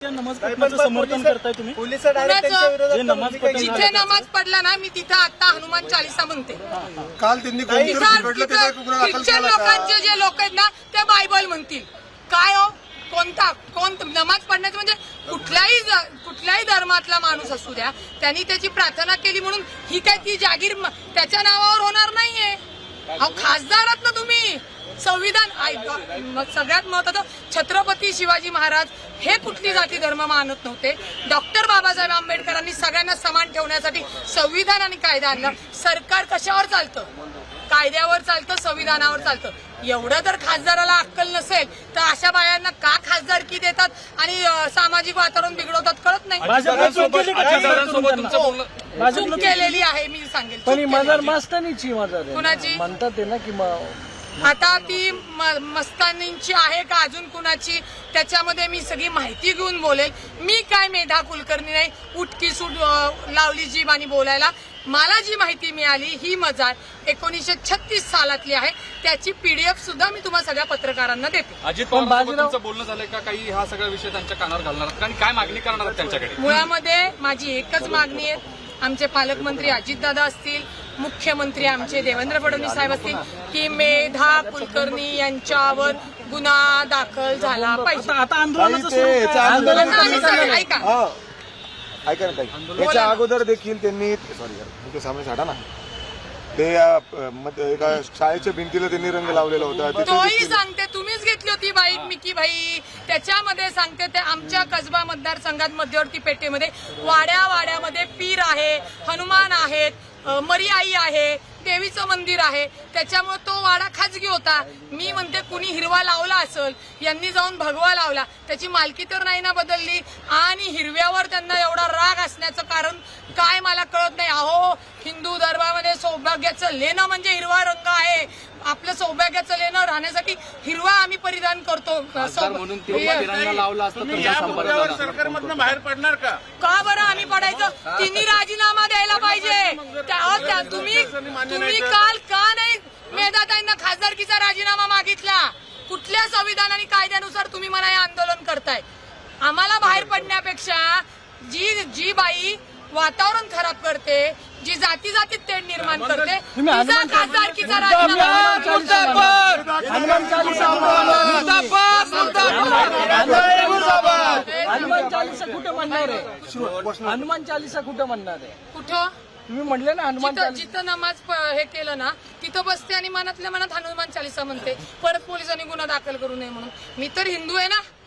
त्या नमाज पठणाचं समर्थन करताय तुम्ही? पोलीस डायरेक्ट कुणाचं? त्यांच्या विरोधात जे नमाज भूमिका पठण घेतली. जिथे नमाज पडला ना मी तिथं आता हनुमान चालीसा म्हणते. काल त्यांनी कोणतरी तिथं बिघडलं त्याचा तिथं गुन्हा दाखल ख्रिश्चन केला का? लोकांचे जे लोक आहेत ना ते बायबल म्हणतील. काय हो? कोणता कोण नमाज पडण्याचं म्हणजे कुठल्याही ज- कुठल्याही धर्मातला माणूस असू द्या त्यांनी त्याची प्रार्थना केली म्हणून ही काय ती जागीर म- त्याच्या नावावर होणार नाहीये. अहो खासदार आहात ना तुम्ही संविधान आय- म- सगळ्यात महत्वाचं छत्रपती शिवाजी महाराज हे कुठली जाती धर्म मानत नव्हते. डॉक्टर बाबासाहेब आंबेडकरांनी सगळ्यांना समान ठेवण्यासाठी संविधान आणि कायदा आणला. सरकार कशावर चालतं? कायद्यावर चालतं संविधानावर चालतं. एवढं जर खासदाराला अक्कल नसेल तर अशा बायांना का खासदारकी देतात आणि सामाजिक वातावरण बिघडवतात कळत नाही. चूक केलेली आहे मी सांगेल. कुणाची? म्हणतात ते ना की आता ती म- मस्तानींची आहे का अजून कुणाची? त्याच्यामध्ये मी सगळी माहिती घेऊन बोलेल. मी काय मेधा कुलकर्णी नाही उठकी सूट लावली जीभ आणि बोलायला. मला जी माहिती मिळाली ही मजार एकोणीसशे छत्तीस सालातली आहे. त्याची पीडीएफ सुद्धा मी तुम्हाला सगळ्या पत्रकारांना देते. अजित तुमचं बोलणं झालंय का? काही हा सगळा विषय त्यांच्या कानावर घालणार आहात? आणि काय मागणी करणार आहात त्यांच्याकडे? मुळामध्ये माझी एकच मागणी आहे. आमचे पालकमंत्री अजितदादा असतील मुख्यमंत्री आमचे देवेंद्र फडणवीस साहेब असतील की मेधा कुलकर्णी यांच्यावर गुन्हा दाखल झाला पाहिजे. आता आंदोलनाचं? आंदोलन ऐका. ऐका ना ताई. अगोदर देखील त्यांनी सॉरी तुमच्या सामने साठा ना. ते एका शाळेच्या भिंतीला त्यांनी रंग लावलेला होता. तोही सांगते तुम्हीच घेतली होती बाईक मिकी भाई. त्याच्यामध्ये सांगते ते आमच्या कसबा मतदारसंघात मध्यवर्ती पेठेमध्ये वाड्या वाड्यामध्ये पीर आहे हनुमान आहेत मरी आई आहे देवीचं मंदिर आहे. त्याच्यामुळे तो वाडा खाजगी होता. मी म्हणते कुणी हिरवा लावला असेल यांनी जाऊन भगवा लावला. त्याची मालकी तर नाही ना बदलली. आणि हिरव्यावर त्यांना एवढा राग असण्याचं कारण काय मला कळत नाही. अहो हिंदू धर्मामध्ये सौभाग्याचं लेणं म्हणजे हिरवा रंग आहे. आपलं सौभाग्याचं लेणं राहण्यासाठी हिरवा आम्ही परिधान करतो. सरकारमधनं बाहेर पडणार का? का बरं आम्ही पडायचं? तिन्ही राजीनामा द्यायला तुम्ही तुम्ही काल का नाही मेधाताईंना खासदारकीचा राजीनामा मागितला? कुठल्या संविधान आणि कायद्यानुसार तुम्ही मला हे आंदोलन करताय? आम्हाला बाहेर पडण्यापेक्षा जी जी बाई वातावरण खराब करते जी जाती जातीत तेढ निर्माण करते तिचा हनुमान खासदारकीचा हनुमान राजीनामा चालीसा म्हणा. हनुमान चालीसा हनुमान चालीसा कुठं म्हणणार आहे? हनुमान चालीसा कुठं म्हणणार आहे? कुठं? तुम्ही म्हणले ना हनुमान जिथं नमाज प- हे केलं ना तिथं बसते आणि मनातल्या मनात हनुमान चालीसा म्हणते परत पोलिसांनी गुन्हा दाखल करू नये म्हणून. मी तर हिंदू आहे ना